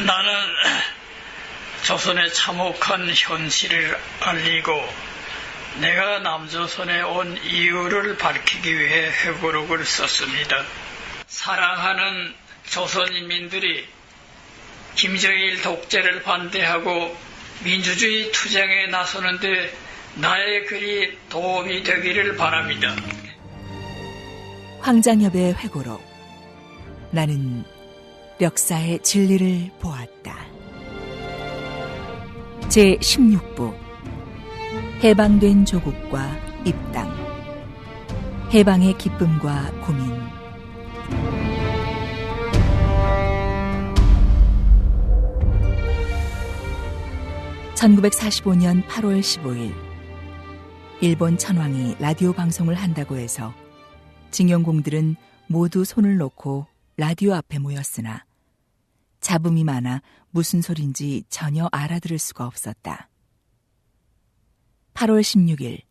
나는 조선의 참혹한 현실을 알리고 내가 남조선에 온 이유를 밝히기 위해 회고록을 썼습니다. 사랑하는 조선인민들이 김정일 독재를 반대하고 민주주의 투쟁에 나서는데 나의 글이 도움이 되기를 바랍니다. 황장엽의 회고록 나는 역사의 진리를 보았다. 제 16부. 해방된 조국과 입당. 해방의 기쁨과 고민. 1945년 8월 15일. 일본 천황이 라디오 방송을 한다고 해서 징용공들은 모두 손을 놓고 라디오 앞에 모였으나 잡음이 많아 무슨 소린지 전혀 알아들을 수가 없었다. 8월 16일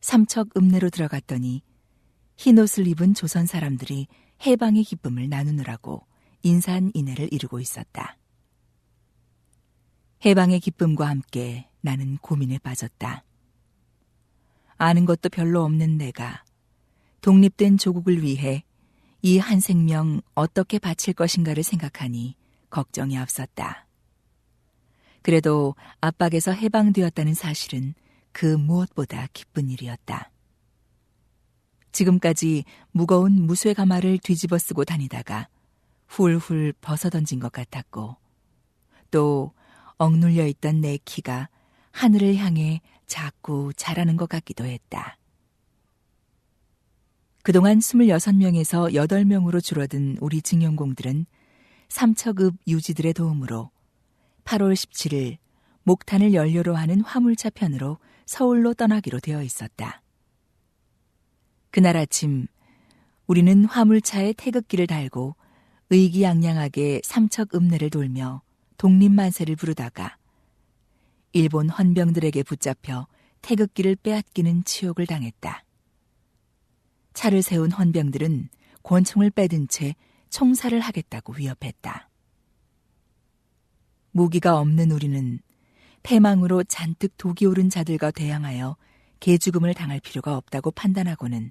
삼척 읍내로 들어갔더니 흰 옷을 입은 조선 사람들이 해방의 기쁨을 나누느라고 인산인해를 이루고 있었다. 해방의 기쁨과 함께 나는 고민에 빠졌다. 아는 것도 별로 없는 내가 독립된 조국을 위해 이 한 생명 어떻게 바칠 것인가를 생각하니 걱정이 앞섰다. 그래도 압박에서 해방되었다는 사실은 그 무엇보다 기쁜 일이었다. 지금까지 무거운 무쇠 가마를 뒤집어 쓰고 다니다가 훌훌 벗어던진 것 같았고 또 억눌려 있던 내 키가 하늘을 향해 자꾸 자라는 것 같기도 했다. 그동안 26명에서 8명으로 줄어든 우리 증용공들은 삼척읍 유지들의 도움으로 8월 17일 목탄을 연료로 하는 화물차 편으로 서울로 떠나기로 되어 있었다. 그날 아침 우리는 화물차에 태극기를 달고 의기양양하게 삼척 읍내를 돌며 독립만세를 부르다가 일본 헌병들에게 붙잡혀 태극기를 빼앗기는 치욕을 당했다. 차를 세운 헌병들은 권총을 빼든 채 총살을 하겠다고 위협했다. 무기가 없는 우리는 패망으로 잔뜩 독이 오른 자들과 대항하여 개죽음을 당할 필요가 없다고 판단하고는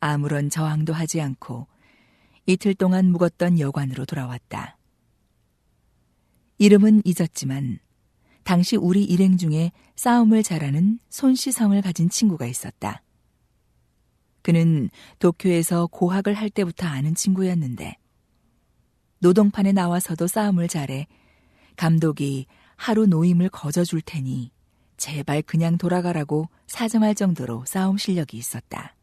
아무런 저항도 하지 않고 이틀 동안 묵었던 여관으로 돌아왔다. 이름은 잊었지만 당시 우리 일행 중에 싸움을 잘하는 손시성을 가진 친구가 있었다. 그는 도쿄에서 고학을 할 때부터 아는 친구였는데 노동판에 나와서도 싸움을 잘해 감독이 하루 노임을 거저줄 테니 제발 그냥 돌아가라고 사정할 정도로 싸움 실력이 있었다.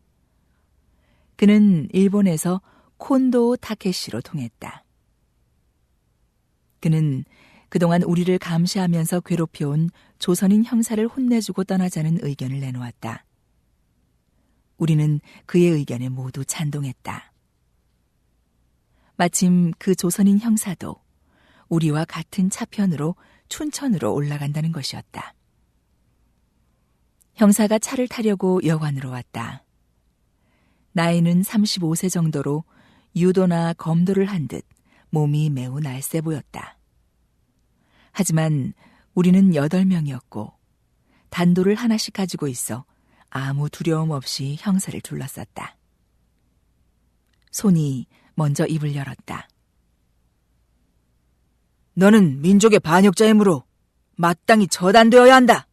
그는 일본에서 콘도 타케시로 통했다. 그는 그동안 우리를 감시하면서 괴롭혀온 조선인 형사를 혼내주고 떠나자는 의견을 내놓았다. 우리는 그의 의견에 모두 찬동했다. 마침 그 조선인 형사도 우리와 같은 차편으로 춘천으로 올라간다는 것이었다. 형사가 차를 타려고 여관으로 왔다. 나이는 35세 정도로 유도나 검도를 한 듯 몸이 매우 날쌔 보였다. 하지만 우리는 8명이었고 단도를 하나씩 가지고 있어 아무 두려움 없이 형사를 둘러쌌다. 손이 먼저 입을 열었다. 너는 민족의 반역자이므로 마땅히 처단되어야 한다.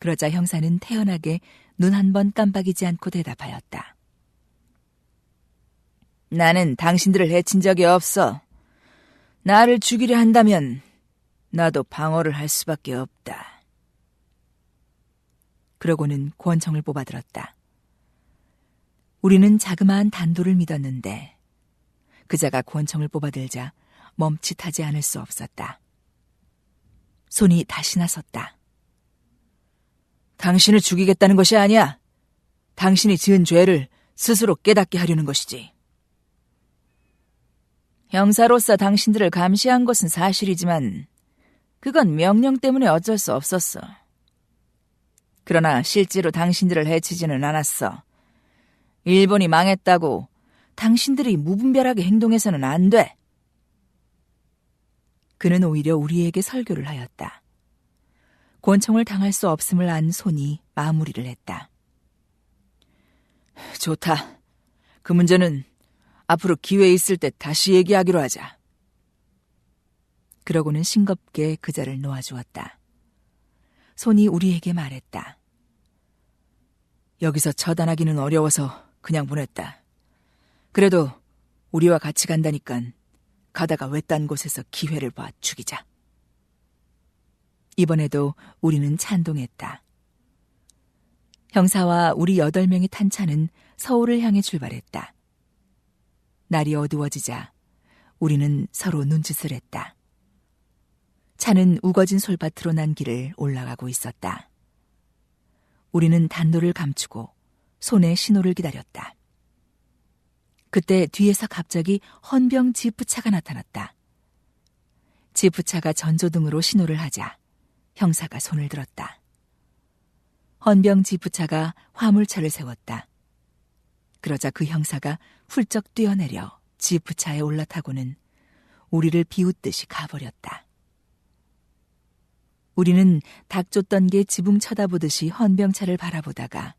그러자 형사는 태연하게 눈 한 번 깜빡이지 않고 대답하였다. 나는 당신들을 해친 적이 없어. 나를 죽이려 한다면 나도 방어를 할 수밖에 없다. 그러고는 권총을 뽑아들었다. 우리는 자그마한 단도를 믿었는데 그자가 권총을 뽑아들자 멈칫하지 않을 수 없었다. 손이 다시 나섰다. 당신을 죽이겠다는 것이 아니야. 당신이 지은 죄를 스스로 깨닫게 하려는 것이지. 형사로서 당신들을 감시한 것은 사실이지만 그건 명령 때문에 어쩔 수 없었어. 그러나 실제로 당신들을 해치지는 않았어. 일본이 망했다고 당신들이 무분별하게 행동해서는 안 돼. 그는 오히려 우리에게 설교를 하였다. 권총을 당할 수 없음을 안 손이 마무리를 했다. 좋다. 그 문제는 앞으로 기회 있을 때 다시 얘기하기로 하자. 그러고는 싱겁게 그자를 놓아주었다. 손이 우리에게 말했다. 여기서 처단하기는 어려워서 그냥 보냈다. 그래도 우리와 같이 간다니깐 가다가 외딴 곳에서 기회를 봐 죽이자. 이번에도 우리는 찬동했다. 형사와 우리 여덟 명이 탄 차는 서울을 향해 출발했다. 날이 어두워지자 우리는 서로 눈짓을 했다. 차는 우거진 솔밭으로 난 길을 올라가고 있었다. 우리는 단도를 감추고 손에 신호를 기다렸다. 그때 뒤에서 갑자기 헌병 지프차가 나타났다. 지프차가 전조등으로 신호를 하자 형사가 손을 들었다. 헌병 지프차가 화물차를 세웠다. 그러자 그 형사가 훌쩍 뛰어내려 지프차에 올라타고는 우리를 비웃듯이 가버렸다. 우리는 닭 쫓던 게 지붕 쳐다보듯이 헌병차를 바라보다가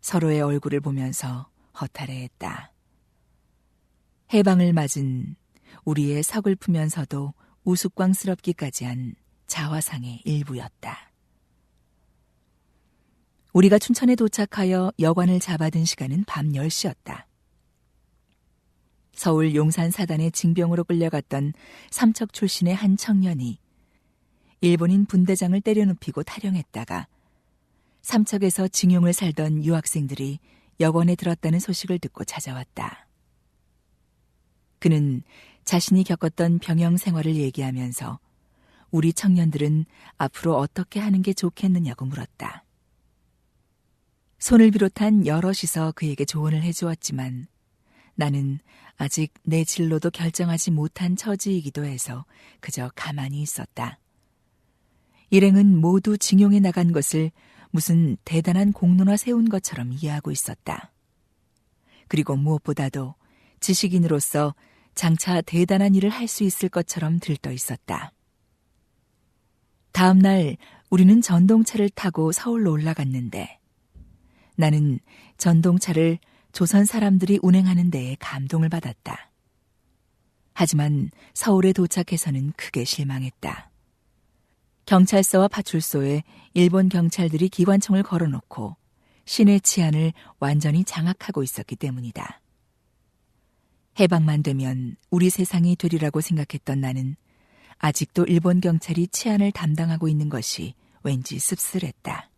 서로의 얼굴을 보면서 허탈해했다. 해방을 맞은 우리의 서글프면서도 우스꽝스럽기까지 한 자화상의 일부였다. 우리가 춘천에 도착하여 여관을 잡아든 시간은 밤 10시였다. 서울 용산 사단의 징병으로 끌려갔던 삼척 출신의 한 청년이 일본인 분대장을 때려눕히고 탈영했다가 삼척에서 징용을 살던 유학생들이 여관에 들었다는 소식을 듣고 찾아왔다. 그는 자신이 겪었던 병영 생활을 얘기하면서 우리 청년들은 앞으로 어떻게 하는 게 좋겠느냐고 물었다. 손을 비롯한 여럿이서 그에게 조언을 해주었지만 나는 아직 내 진로도 결정하지 못한 처지이기도 해서 그저 가만히 있었다. 일행은 모두 징용에 나간 것을 무슨 대단한 공로나 세운 것처럼 이해하고 있었다. 그리고 무엇보다도 지식인으로서 장차 대단한 일을 할 수 있을 것처럼 들떠 있었다. 다음 날 우리는 전동차를 타고 서울로 올라갔는데 나는 전동차를 조선 사람들이 운행하는 데에 감동을 받았다. 하지만 서울에 도착해서는 크게 실망했다. 경찰서와 파출소에 일본 경찰들이 기관총을 걸어놓고 시내 치안을 완전히 장악하고 있었기 때문이다. 해방만 되면 우리 세상이 되리라고 생각했던 나는 아직도 일본 경찰이 치안을 담당하고 있는 것이 왠지 씁쓸했다.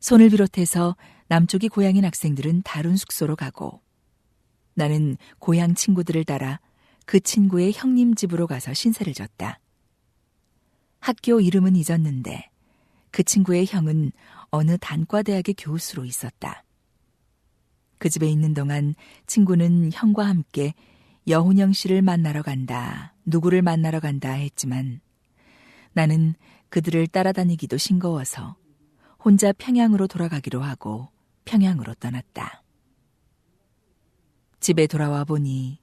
손을 비롯해서 남쪽이 고향인 학생들은 다른 숙소로 가고 나는 고향 친구들을 따라 그 친구의 형님 집으로 가서 신세를 졌다. 학교 이름은 잊었는데 그 친구의 형은 어느 단과대학의 교수로 있었다. 그 집에 있는 동안 친구는 형과 함께 여훈영 씨를 만나러 간다, 누구를 만나러 간다 했지만 나는 그들을 따라다니기도 싱거워서 혼자 평양으로 돌아가기로 하고 평양으로 떠났다. 집에 돌아와 보니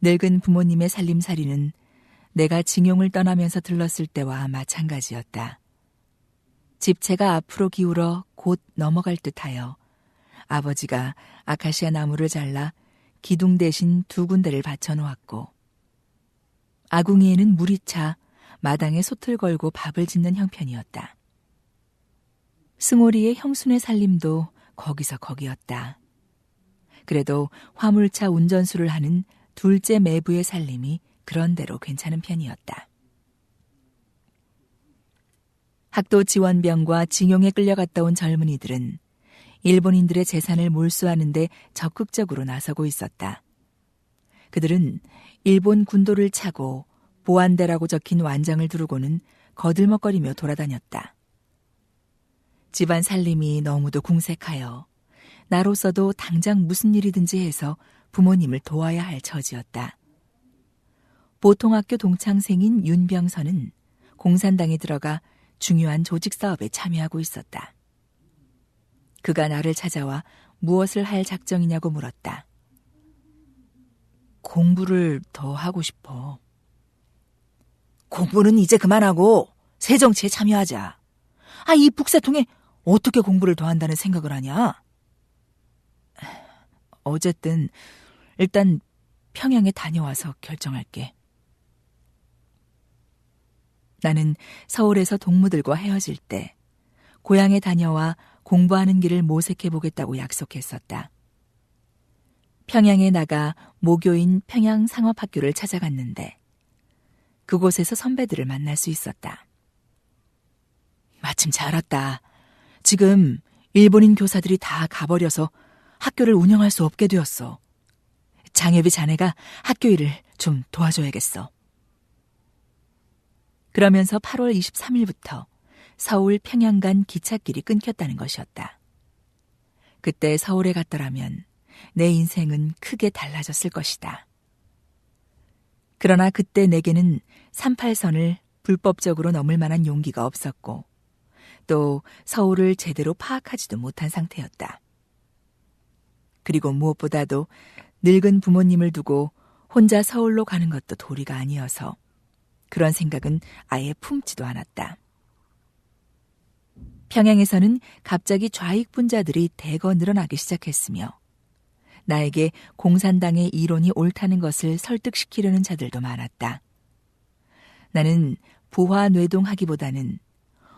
늙은 부모님의 살림살이는 내가 징용을 떠나면서 들렀을 때와 마찬가지였다. 집채가 앞으로 기울어 곧 넘어갈 듯하여 아버지가 아카시아 나무를 잘라 기둥 대신 두 군데를 받쳐 놓았고 아궁이에는 물이 차 마당에 솥을 걸고 밥을 짓는 형편이었다. 승오리의 형순의 살림도 거기서 거기였다. 그래도 화물차 운전수를 하는 둘째 매부의 살림이 그런대로 괜찮은 편이었다. 학도 지원병과 징용에 끌려갔다 온 젊은이들은 일본인들의 재산을 몰수하는데 적극적으로 나서고 있었다. 그들은 일본 군도를 차고 보안대라고 적힌 완장을 두르고는 거들먹거리며 돌아다녔다. 집안 살림이 너무도 궁색하여 나로서도 당장 무슨 일이든지 해서 부모님을 도와야 할 처지였다. 보통학교 동창생인 윤병선은 공산당에 들어가 중요한 조직 사업에 참여하고 있었다. 그가 나를 찾아와 무엇을 할 작정이냐고 물었다. 공부를 더 하고 싶어. 공부는 이제 그만하고 새 정치에 참여하자. 아, 이 북새통에 어떻게 공부를 더 한다는 생각을 하냐? 어쨌든 일단 평양에 다녀와서 결정할게. 나는 서울에서 동무들과 헤어질 때 고향에 다녀와 공부하는 길을 모색해 보겠다고 약속했었다. 평양에 나가 모교인 평양 상업학교를 찾아갔는데 그곳에서 선배들을 만날 수 있었다. 마침 잘 왔다. 지금 일본인 교사들이 다 가버려서 학교를 운영할 수 없게 되었어. 장혜비 자네가 학교 일을 좀 도와줘야겠어. 그러면서 8월 23일부터 서울 평양 간 기찻길이 끊겼다는 것이었다. 그때 서울에 갔더라면 내 인생은 크게 달라졌을 것이다. 그러나 그때 내게는 38선을 불법적으로 넘을 만한 용기가 없었고 또 서울을 제대로 파악하지도 못한 상태였다. 그리고 무엇보다도 늙은 부모님을 두고 혼자 서울로 가는 것도 도리가 아니어서 그런 생각은 아예 품지도 않았다. 평양에서는 갑자기 좌익 분자들이 대거 늘어나기 시작했으며 나에게 공산당의 이론이 옳다는 것을 설득시키려는 자들도 많았다. 나는 부화 뇌동하기보다는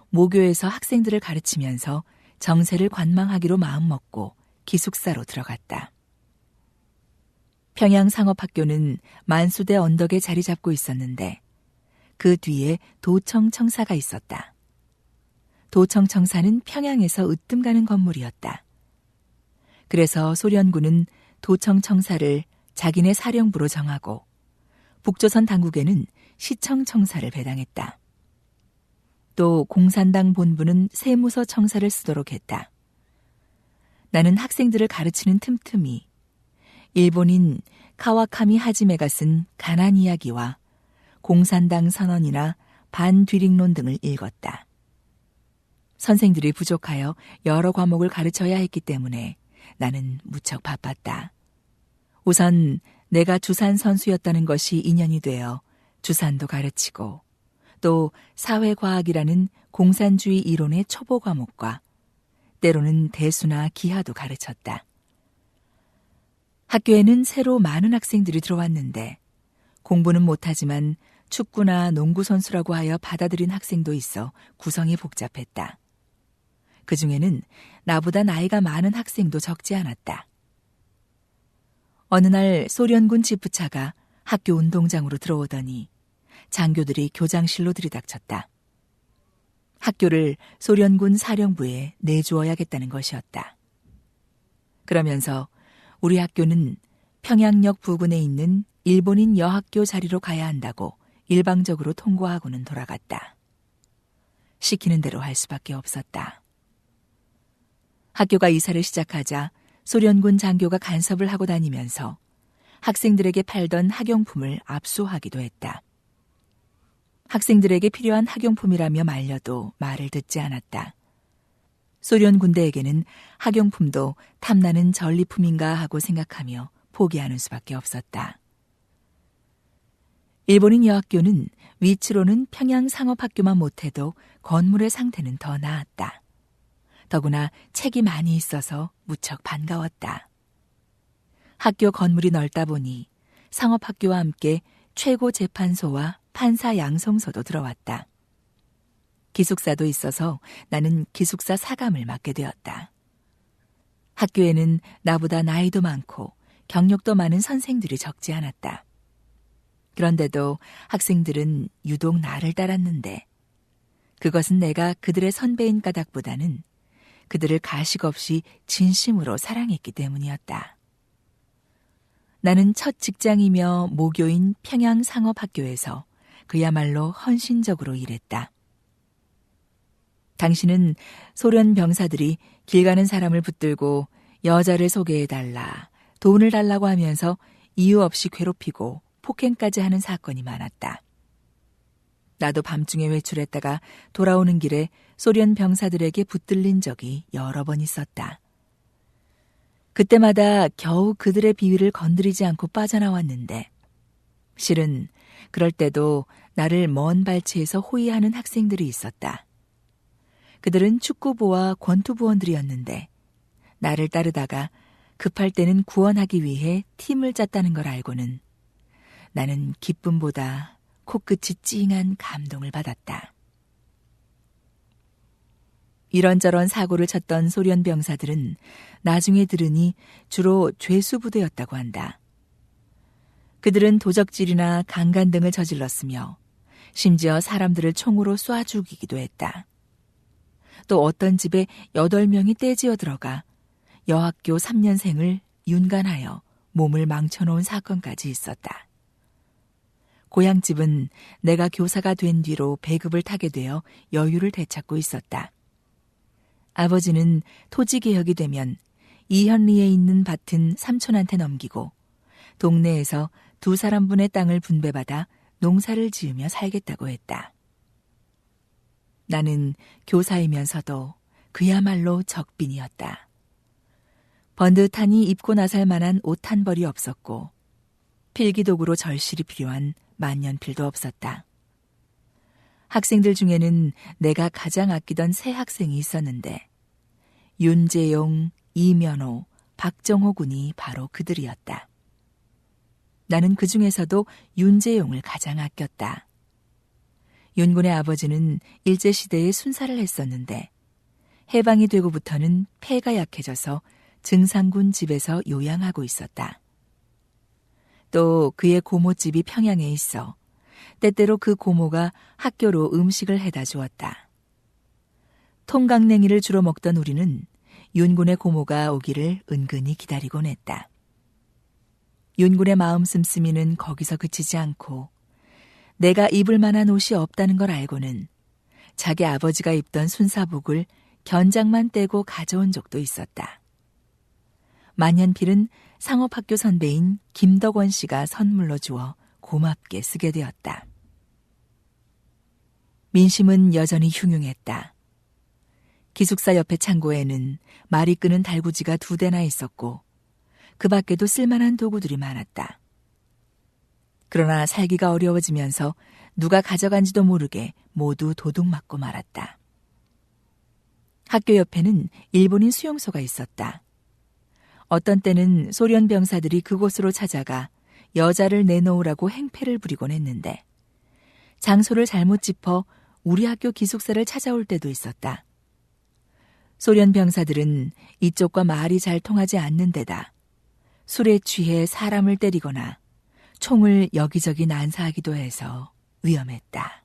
모교에서 학생들을 가르치면서 정세를 관망하기로 마음먹고 기숙사로 들어갔다. 평양 상업학교는 만수대 언덕에 자리 잡고 있었는데 그 뒤에 도청 청사가 있었다. 도청 청사는 평양에서 으뜸 가는 건물이었다. 그래서 소련군은 도청 청사를 자기네 사령부로 정하고 북조선 당국에는 시청 청사를 배당했다. 또 공산당 본부는 세무서 청사를 쓰도록 했다. 나는 학생들을 가르치는 틈틈이 일본인 카와카미 하지메가 쓴 가난 이야기와 공산당 선언이나 반뒤릭론 등을 읽었다. 선생들이 부족하여 여러 과목을 가르쳐야 했기 때문에 나는 무척 바빴다. 우선 내가 주산 선수였다는 것이 인연이 되어 주산도 가르치고 또 사회과학이라는 공산주의 이론의 초보 과목과 때로는 대수나 기하도 가르쳤다. 학교에는 새로 많은 학생들이 들어왔는데 공부는 못하지만 축구나 농구 선수라고 하여 받아들인 학생도 있어 구성이 복잡했다. 그 중에는 나보다 나이가 많은 학생도 적지 않았다. 어느 날 소련군 지프차가 학교 운동장으로 들어오더니 장교들이 교장실로 들이닥쳤다. 학교를 소련군 사령부에 내주어야겠다는 것이었다. 그러면서 우리 학교는 평양역 부근에 있는 일본인 여학교 자리로 가야 한다고 일방적으로 통고하고는 돌아갔다. 시키는 대로 할 수밖에 없었다. 학교가 이사를 시작하자 소련군 장교가 간섭을 하고 다니면서 학생들에게 팔던 학용품을 압수하기도 했다. 학생들에게 필요한 학용품이라며 말려도 말을 듣지 않았다. 소련 군대에게는 학용품도 탐나는 전리품인가 하고 생각하며 포기하는 수밖에 없었다. 일본인 여학교는 위치로는 평양 상업학교만 못해도 건물의 상태는 더 나았다. 더구나 책이 많이 있어서 무척 반가웠다. 학교 건물이 넓다 보니 상업학교와 함께 최고 재판소와 판사 양성소도 들어왔다. 기숙사도 있어서 나는 기숙사 사감을 맡게 되었다. 학교에는 나보다 나이도 많고 경력도 많은 선생들이 적지 않았다. 그런데도 학생들은 유독 나를 따랐는데 그것은 내가 그들의 선배인 까닭보다는 그들을 가식 없이 진심으로 사랑했기 때문이었다. 나는 첫 직장이며 모교인 평양상업학교에서 그야말로 헌신적으로 일했다. 당신은 소련 병사들이 길 가는 사람을 붙들고 여자를 소개해달라, 돈을 달라고 하면서 이유 없이 괴롭히고 폭행까지 하는 사건이 많았다. 나도 밤중에 외출했다가 돌아오는 길에 소련 병사들에게 붙들린 적이 여러 번 있었다. 그때마다 겨우 그들의 비위를 건드리지 않고 빠져나왔는데, 실은 그럴 때도 나를 먼 발치에서 호위하는 학생들이 있었다. 그들은 축구부와 권투부원들이었는데 나를 따르다가 급할 때는 구원하기 위해 팀을 짰다는 걸 알고는 나는 기쁨보다 코끝이 찡한 감동을 받았다. 이런저런 사고를 쳤던 소련 병사들은 나중에 들으니 주로 죄수부대였다고 한다. 그들은 도적질이나 강간 등을 저질렀으며 심지어 사람들을 총으로 쏴 죽이기도 했다. 또 어떤 집에 여덟 명이 떼지어 들어가 여학교 3년생을 윤간하여 몸을 망쳐놓은 사건까지 있었다. 고향집은 내가 교사가 된 뒤로 배급을 타게 되어 여유를 되찾고 있었다. 아버지는 토지 개혁이 되면 이현리에 있는 밭은 삼촌한테 넘기고 동네에서 두 사람분의 땅을 분배받아 농사를 지으며 살겠다고 했다. 나는 교사이면서도 그야말로 적빈이었다. 번듯하니 입고 나설 만한 옷 한 벌이 없었고 필기독으로 절실히 필요한 만년필도 없었다. 학생들 중에는 내가 가장 아끼던 세 학생이 있었는데 윤재용, 이면호, 박정호 군이 바로 그들이었다. 나는 그 중에서도 윤재용을 가장 아꼈다. 윤군의 아버지는 일제시대에 순사를 했었는데 해방이 되고부터는 폐가 약해져서 증상군 집에서 요양하고 있었다. 또 그의 고모집이 평양에 있어 때때로 그 고모가 학교로 음식을 해다 주었다. 통강냉이를 주로 먹던 우리는 윤군의 고모가 오기를 은근히 기다리곤 했다. 윤군의 마음 씀씀이는 거기서 그치지 않고 내가 입을 만한 옷이 없다는 걸 알고는 자기 아버지가 입던 순사복을 견장만 떼고 가져온 적도 있었다. 만년필은 상업학교 선배인 김덕원 씨가 선물로 주어 고맙게 쓰게 되었다. 민심은 여전히 흉흉했다. 기숙사 옆에 창고에는 말이 끄는 달구지가 두 대나 있었고 그 밖에도 쓸만한 도구들이 많았다. 그러나 살기가 어려워지면서 누가 가져간지도 모르게 모두 도둑 맞고 말았다. 학교 옆에는 일본인 수용소가 있었다. 어떤 때는 소련 병사들이 그곳으로 찾아가 여자를 내놓으라고 행패를 부리곤 했는데 장소를 잘못 짚어 우리 학교 기숙사를 찾아올 때도 있었다. 소련 병사들은 이쪽과 말이 잘 통하지 않는 데다 술에 취해 사람을 때리거나 총을 여기저기 난사하기도 해서 위험했다.